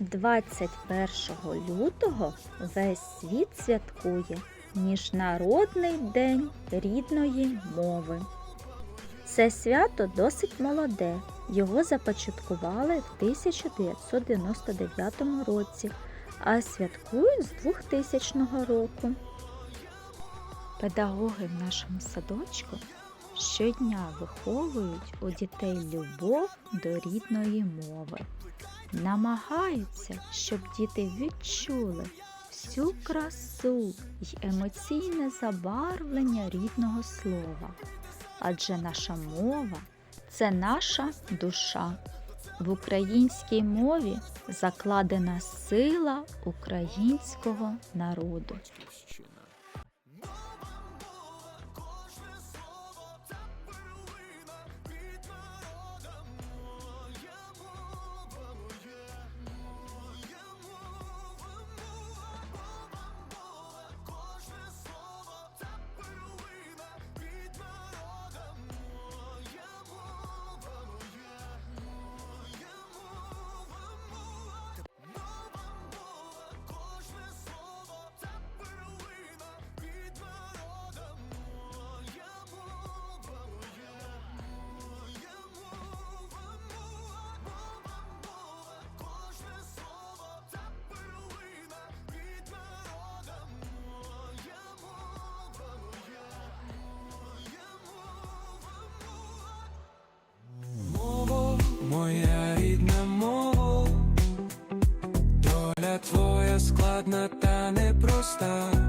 21 лютого весь світ святкує Міжнародний день рідної мови. Це свято досить молоде. Його започаткували в 1999 році, а святкують з 2000 року. Педагоги в нашому садочку щодня виховують у дітей любов до рідної мови. Намагаються, щоб діти відчули всю красу й емоційне забарвлення рідного слова. Адже наша мова це наша душа. В українській мові закладена сила українського народу. Твоя складна та непроста.